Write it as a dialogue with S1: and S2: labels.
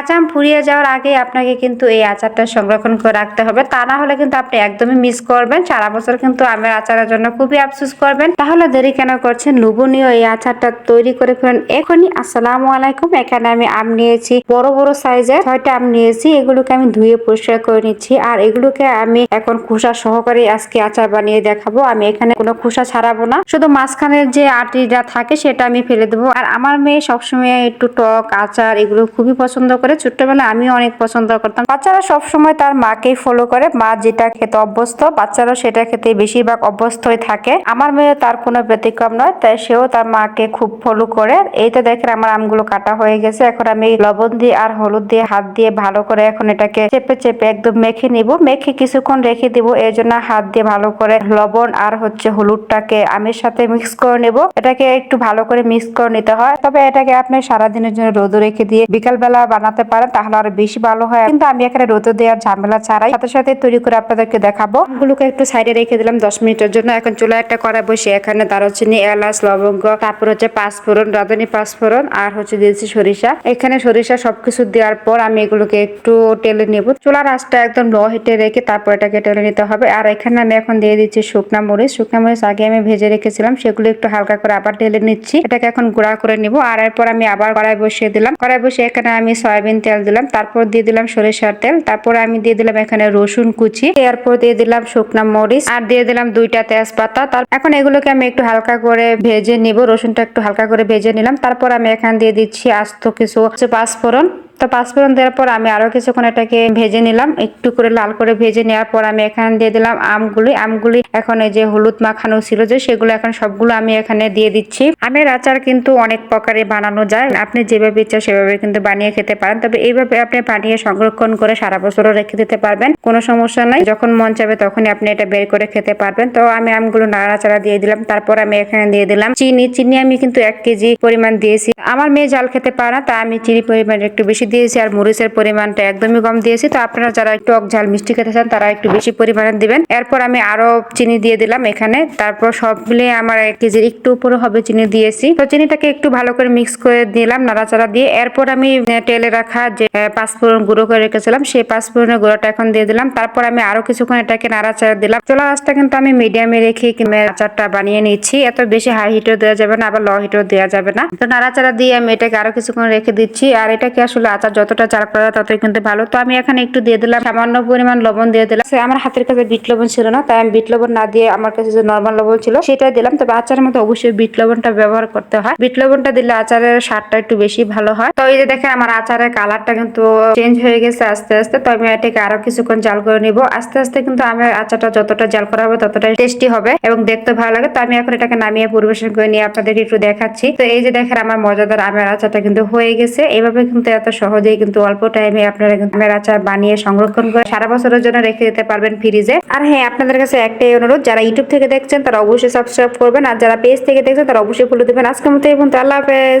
S1: কাঁচা আম ফুরিয়ে যাওয়ার আগে আপনাকে কিন্তু এই আচারটা সংরক্ষণ করে রাখতে হবে। তা না হলে কিন্তু আপনি একদমই মিস করবেন। সারা বছর কিন্তু আমের আচারের জন্য খুবই আফসোস করবেন। তাহলে দেরি কেন করছেন? লোভনীয় এই আচারটা তৈরি করে ফেলেন এখনই। আসসালামু আলাইকুম। এখানে আমি আম নিয়েছি। বড় বড় সাইজের ছয়টা আম নিয়েছি। এগুলোকে আমি ধুয়ে পরিষ্কার করে নিচ্ছি। আর এগুলোকে আমি এখন খোসা সহকারে আজকে আচার বানিয়ে দেখাবো। আমি এখানে কোনো খোসা ছাড়াবো না। শুধু মাঝখানের যে আটিটা থাকে সেটা আমি ফেলে দেবো। আর আমার মেয়ে সবসময় একটু টক আচার এগুলো খুবই পছন্দ করে ছোট্টবেলায় আমিও অনেক পছন্দ করতাম। বাচ্চারা সবসময় তার মাকেই ফলো করে। মা যেটা খেতে অভ্যস্ত বাচ্চারাও সেটা খেতে বেশিরভাগ অভ্যস্ত হয়ে থাকে। আমার মেয়ে তার কোনো ব্যতিক্রম নয়, তাই সেও তার মাকে খুব ফলো করে। এই তো দেখেন আমার আমগুলো কাটা হয়ে গেছে। এখন আমি লবণ দিয়ে আর হলুদ দিয়ে হাত দিয়ে ভালো করে এখন এটাকে চেপে চেপে একদম মেখে নিব। মেখে কিছুক্ষণ রেখে দিব। এই জন্য হাত দিয়ে ভালো করে লবণ আর হচ্ছে হলুদটাকে আমের সাথে মিক্স করে নেব। এটাকে একটু ভালো করে মিক্স করে নিতে হয়। তবে এটাকে আপনি সারাদিনের জন্য রোদ রেখে দিয়ে বিকাল বেলা বানাতে পারেন, তাহলে আরও বেশি ভালো হয়। কিন্তু আমি এখানে রোদে দেওয়ার ঝামেলা ছাড়াই সাথে সাথে তৈরি করে আপনাদেরকে দেখাবো। আমগুলোকে একটু সাইডে রেখে দিলাম দশ মিনিটের জন্য। এখন চুলা একটা কড়াই বসে এখানে দারুচিনি, এলাচ, লবঙ্গ, তারপর হচ্ছে পাঁচফোড়ন, রাঁধুনি পাঁচফোড়ন, আর হচ্ছে দিয়েছি সরিষা। এখানে সরিষা সবকিছু দেওয়ার পর আমি এগুলোকে একটু টেলে নেব। চুলার আঁচটা একদম লো হিটে রেখে তারপর এটাকে টেলে নিতে হবে। আর এখানে আমি এখন দিয়ে দিচ্ছি শুকনা মরিচ। শুকনা মরিচ আগে আমি ভেজে রেখেছিলাম, সেগুলো একটু হালকা করে আবার ঢেলে নিচ্ছি। এটাকে এখন গুঁড়া করে নিব। আর এরপর আমি আবার কড়াই বসিয়ে দিলাম। কড়াই বসিয়ে এখানে আমি সয়াবিন তেল দিলাম, তারপর দিয়ে দিলাম সরিষার তেল, তারপর আমি দিয়ে দিলাম এখানে রসুন কুচি, এরপর দিয়ে দিলাম শুকনা মরিচ, আর দিয়ে দিলাম দুইটা তেজপাতা, তার এখন এগুলোকে আমি একটু হালকা করে ভেজে নিব, রসুনটা একটু হালকা করে ভেজে নিলাম, তারপর আমি এখানে দিয়ে দিচ্ছি আস্ত কিছু পাঁচফোড়ন তো পাঁচফোড়ন দেওয়ার পর আমি আরও কিছুক্ষণ এটাকে ভেজে নিলাম। একটু করে লাল করে ভেজে নেওয়ার পর আমি এখানে দিয়ে দিলাম আমগুলি। আমগুলি এখন এই যে হলুদ মাখানো ছিল যে সেগুলো এখন সবগুলো আমি এখানে দিয়ে দিচ্ছি। আমের আচার কিন্তু অনেক প্রকারে বানানো যায়। আপনি যেভাবে ইচ্ছা সেভাবে কিন্তু বানিয়ে খেতে পারেন। তবে এইভাবে আপনি বানিয়ে সংরক্ষণ করে সারা বছরও রেখে দিতে পারবেন। কোনো সমস্যা নাই। যখন মন চাবে তখনই আপনি এটা বের করে খেতে পারবেন। তো আমি আমগুলো নাড়াচাড়া দিয়ে দিলাম। তারপর আমি এখানে দিয়ে দিলাম চিনি। চিনি আমি কিন্তু এক কেজি পরিমাণ দিয়েছি। আমার মেয়ে জাল খেতে পারে না, তা আমি চিনি পরিমাণ একটু বেশি দিয়েছি আর মরিচের পরিমাণটা একদমই কম দিয়েছি। তো আপনারা যারা টক ঝাল মিষ্টি খেতে চান, তারা একটু বেশি পরিমাণে দিবেন। এরপর আমি আরও চিনি দিয়ে দিলাম এখানে। তারপর সব মিলিয়ে আমার এক কেজির একটু উপরে হবে চিনি দিয়েছি। তো চিনিটাকে একটু ভালো করে মিক্স করে দিলাম নাড়াচাড়া দিয়ে। এরপর আমি তেলে রাখা যে পাঁচফোড়ন গুঁড়ো করে রেখেছিলাম, সেই পাঁচফোড়নের গুঁড়োটা এখন দিয়ে দিলাম। তারপর আমি আরও কিছুক্ষণ এটাকে নাড়াচাড়া দিলাম। চোলা রাস্তা কিন্তু আমি মিডিয়ামে রেখে আচারটা বানিয়ে নিচ্ছি। এত বেশি হাই হিটও দেওয়া যাবে না, আবার লো হিটও দেওয়া যাবে না। তো নাড়াচাড়া দিয়ে আমি এটাকে আরও কিছুক্ষণ রেখে দিচ্ছি। আর এটাকে আসলে আচার যতটা চাল করা ততই কিন্তু ভালো। তো আমি এখানে একটু দিয়ে দিলাম, সামান্য পরিমাণ লবণ দিয়ে দিলাম। আমার হাতের কাছে বিট লবণ ছিল না, তাই আমি বিট লবণ না দিয়ে আমার কাছে যে নর্মাল লবণ ছিল সেটা দিলাম। তবে আচারের মধ্যে অবশ্যই বিট লবণটা ব্যবহার করতে হয়। বিট লবণটা দিলে আচারের স্বাদটা একটু বেশি ভালো হয়। তো এই যে দেখেন, আমার আচারের কালারটা কিন্তু চেঞ্জ হয়ে গেছে আস্তে আস্তে। তো আমি এটাকে আরও কিছুক্ষণ জাল করে নিব। আস্তে আস্তে কিন্তু আমার আচারটা যতটা জাল করা হবে ততটাই টেস্টি হবে এবং দেখতে ভালো লাগে। তো আমি এখন এটাকে নামিয়ে পরিবেশন করে নিয়ে আপনাদেরকে একটু দেখাচ্ছি। তো এই যে দেখেন, আমার মজাদার আমের আচারটা কিন্তু হয়ে গেছে। এভাবে কিন্তু এত সহজেই কিন্তু অল্প টাইমে আপনারা কিন্তু আমের আচার বানিয়ে সংরক্ষণ করে সারা বছরের জন্য রেখে দিতে পারবেন ফ্রিজে আর হ্যাঁ আপনাদের কাছে একটাই অনুরোধ, যারা ইউটিউব থেকে দেখছেন তারা অবশ্যই সাবস্ক্রাইব করবেন, আর যারা পেজ থেকে দেখছেন তারা অবশ্যই ফলো দিবেন। আজকের মতো এবং আল্লাহ হাফেজ।